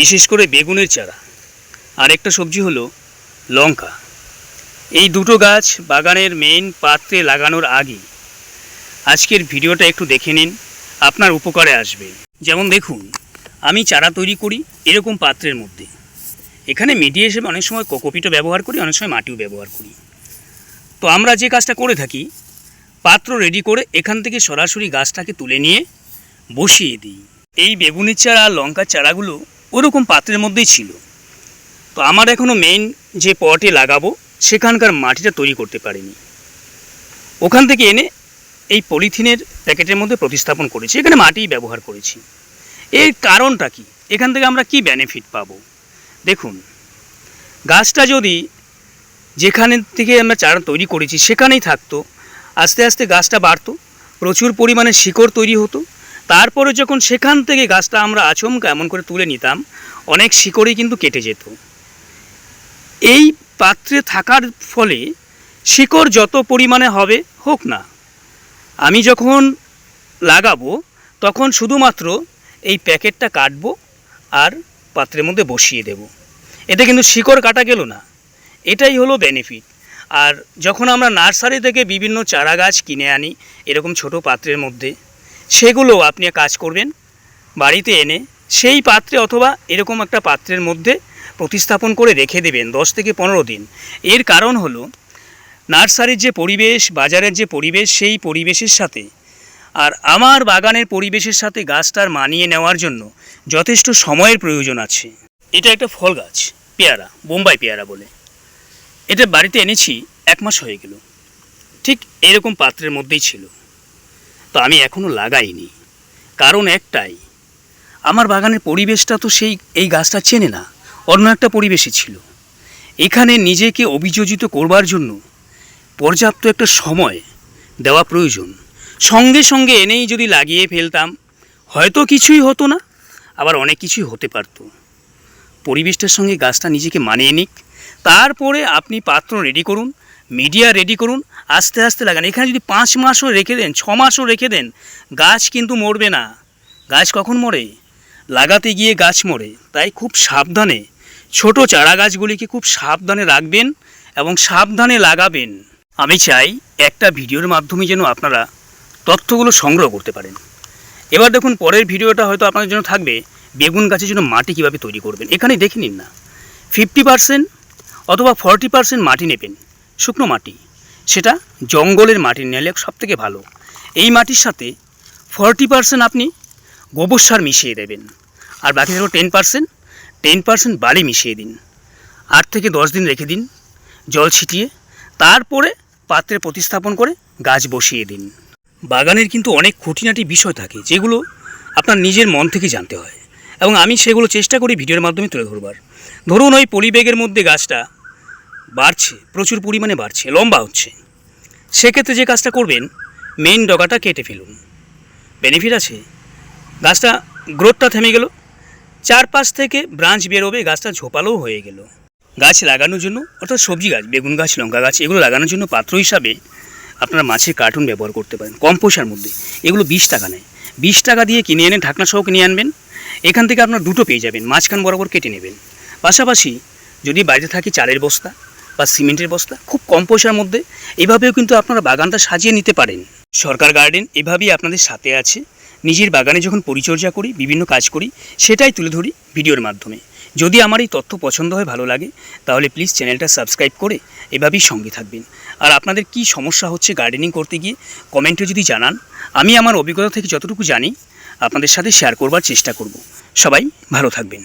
বিশেষ করে বেগুনের চারা। আর একটা সবজি হলো লঙ্কা। এই দুটো গাছ বাগানের মেইন পাত্রে লাগানোর আগে আজকের ভিডিওটা একটু দেখে নিন, আপনার উপকারে আসবে। যেমন দেখুন, আমি চারা তৈরি করি এরকম পাত্রের মধ্যে। এখানে মিডিয়া হিসেবে অনেক সময় কোকোপিটও ব্যবহার করি, অনেক সময় মাটিও ব্যবহার করি। তো আমরা যে কাজটা করে থাকি, পাত্র রেডি করে এখান থেকে সরাসরি গাছটাকে তুলে নিয়ে বসিয়ে দিই। এই বেগুনের চারা, লঙ্কার চারাগুলো ওরকম পাত্রের মধ্যেই ছিল। তো আমার এখনও মেইন যে পটে লাগাবো, সেখানকার মাটিটা তৈরি করতে পারিনি। ওখান থেকে এনে এই পলিথিনের প্যাকেটের মধ্যে প্রতিস্থাপন করেছি। এখানে মাটিই ব্যবহার করেছি। এর কারণটা কি? এখান থেকে আমরা কি বেনিফিট পাবো? দেখুন, গাছটা যদি যেখানে থেকে আমরা চারা তৈরি করেছি, সেখানেই থাকতো। আস্তে আস্তে গাছটা বাড়তো, প্রচুর পরিমাণে শিকড় তৈরি হতো তারপরে যখন সেখান থেকে গাছটা আমরা আচমকা এমন করে তুলে নিতাম, অনেক শিকড়ই কিন্তু কেটে যেত। এই পাত্রে থাকার ফলে শিকড় যত পরিমাণে হবে হোক না, আমি যখন লাগাবো তখন শুধুমাত্র এই প্যাকেটটা কাটবো আর পাত্রের মধ্যে বসিয়ে দেব। এতে কিন্তু শিকড় কাটা গেল না। এটাই হলো বেনিফিট আর যখন আমরা নার্সারি থেকে বিভিন্ন চারা গাছ কিনে আনি, এরকম ছোট পাত্রের মধ্যে সেগুলো আপনি কাজ করবেন, বাড়িতে এনে সেই পাত্রে অথবা এরকম একটা পাত্রের মধ্যে প্রতিস্থাপন করে রেখে দেবেন দশ থেকে পনেরো দিন। এর কারণ হলো, নার্সারির যে পরিবেশ, বাজারের যে পরিবেশ, সেই পরিবেশের সাথে আর আমার বাগানের পরিবেশের সাথে গাছটার মানিয়ে নেওয়ার জন্য যথেষ্ট সময়ের প্রয়োজন আছে। এটা একটা ফল গাছ, পেয়ারা, বোম্বাই পেয়ারা বলে। এটা বাড়িতে এনেছি, এক মাস হয়ে গেল। ঠিক এরকম পাত্রের মধ্যেই ছিল। তো আমি এখনও লাগাইনি। কারণ একটাই, আমার বাগানের পরিবেশটা তো সেই এই গাছটা চেনে না, অন্য একটা পরিবেশে ছিল। এখানে নিজেকে অভিযোজিত করবার জন্য পর্যাপ্ত একটা সময় দেওয়া প্রয়োজন। সঙ্গে সঙ্গে এনেই যদি লাগিয়ে ফেলতাম, হয়তো কিছুই হতো না, আবার অনেক কিছুই হতে পারতো। পরিবেশটার সঙ্গে গাছটা নিজেকে মানিয়ে নিক। তারপরে আপনি পাত্র রেডি করুন মিডিয়া রেডি করুন, আস্তে আস্তে লাগান। এখানে যদি পাঁচ মাসও রেখে দেন, ছ মাসও রেখে দেন, গাছ কিন্তু মরবে না। গাছ কখন মরে? লাগাতে গিয়ে গাছ মরে। তাই খুব সাবধানে ছোট চারা গাছগুলিকে খুব সাবধানে রাখবেন এবং সাবধানে লাগাবেন। আমি চাই একটা ভিডিওর মাধ্যমে যেন আপনারা তথ্যগুলো সংগ্রহ করতে পারেন। এবার দেখুন, পরের ভিডিওটা হয়তো আপনাদের জন্য থাকবে, বেগুন গাছের জন্য মাটি কীভাবে তৈরি করবেন? এখানে দেখে নিন না। ফিফটি পার্সেন্ট অথবা ফর্টি পার্সেন্ট মাটি নেবেন। শুকনো মাটি। সেটা জঙ্গলের মাটি নিলে সব থেকে ভালো। এই মাটির সাথে ফর্টি পার্সেন্ট আপনি গোবর সার মিশিয়ে দেবেন। আর বাকি থাকল টেন পার্সেন্ট। টেন পার্সেন্ট বালি মিশিয়ে দিন। আট থেকে দশ দিন রেখে দিন। জল ছিটিয়ে তারপরে পাত্রে প্রতিস্থাপন করে গাছ বসিয়ে দিন। বাগানের কিন্তু অনেক খুঁটিনাটি বিষয় থাকে, যেগুলো আপনার নিজের মন থেকে জানতে হয়। এবং আমি সেগুলো চেষ্টা করি ভিডিওর মাধ্যমে তুলে ধরবার। ধরুন ওই পলিব্যাগের মধ্যে গাছটা বাড়ছে, প্রচুর পরিমাণে বাড়ছে, লম্বা হচ্ছে। সেক্ষেত্রে যে কাজটা করবেন মেইন ডগাটা কেটে ফেলুন। বেনিফিট আছে? গাছটা গ্রোথটা থেমে গেল। চারপাশ থেকে ব্রাঞ্চ বেরোবে, গাছটা ঝোপালোও হয়ে গেল। গাছ লাগানোর জন্য, অর্থাৎ সবজি গাছ, বেগুন গাছ, লঙ্কা গাছ, এগুলো লাগানোর জন্য পাত্র হিসাবে আপনারা মাছের কার্টুন ব্যবহার করতে পারেন কম পয়সার মধ্যে। এগুলো বিশ টাকা নেয়। বিশ টাকা দিয়ে কিনে এনে ঢাকনা সহ কিনে আনবেন। এখান থেকে আপনার দুটো পেয়ে যাবেন, মাঝখান বরাবর কেটে নেবেন। পাশাপাশি যদি বাড়িতে থাকে চালের বস্তা বা সিমেন্টের বস্তা খুব কম পয়সার মধ্যে, এভাবেও কিন্তু আপনারা বাগানটা সাজিয়ে নিতে পারেন। সরকার গার্ডেন এভাবেই আপনাদের সাথে আছে। নিজের বাগানে যখন পরিচর্যা করি, বিভিন্ন কাজ করি, সেটাই তুলে ধরি ভিডিওর মাধ্যমে। যদি আমার এই তথ্য পছন্দ হয়, ভালো লাগে, তাহলে প্লিজ চ্যানেলটা সাবস্ক্রাইব করে এভাবেই সঙ্গে থাকবেন। আর আপনাদের কি সমস্যা হচ্ছে গার্ডেনিং করতে গিয়ে, কমেন্টে যদি জানান, আমি আমার অভিজ্ঞতা থেকে যতটুকু জানি, আপনাদের সাথে শেয়ার করবার চেষ্টা করব। সবাই ভালো থাকবেন।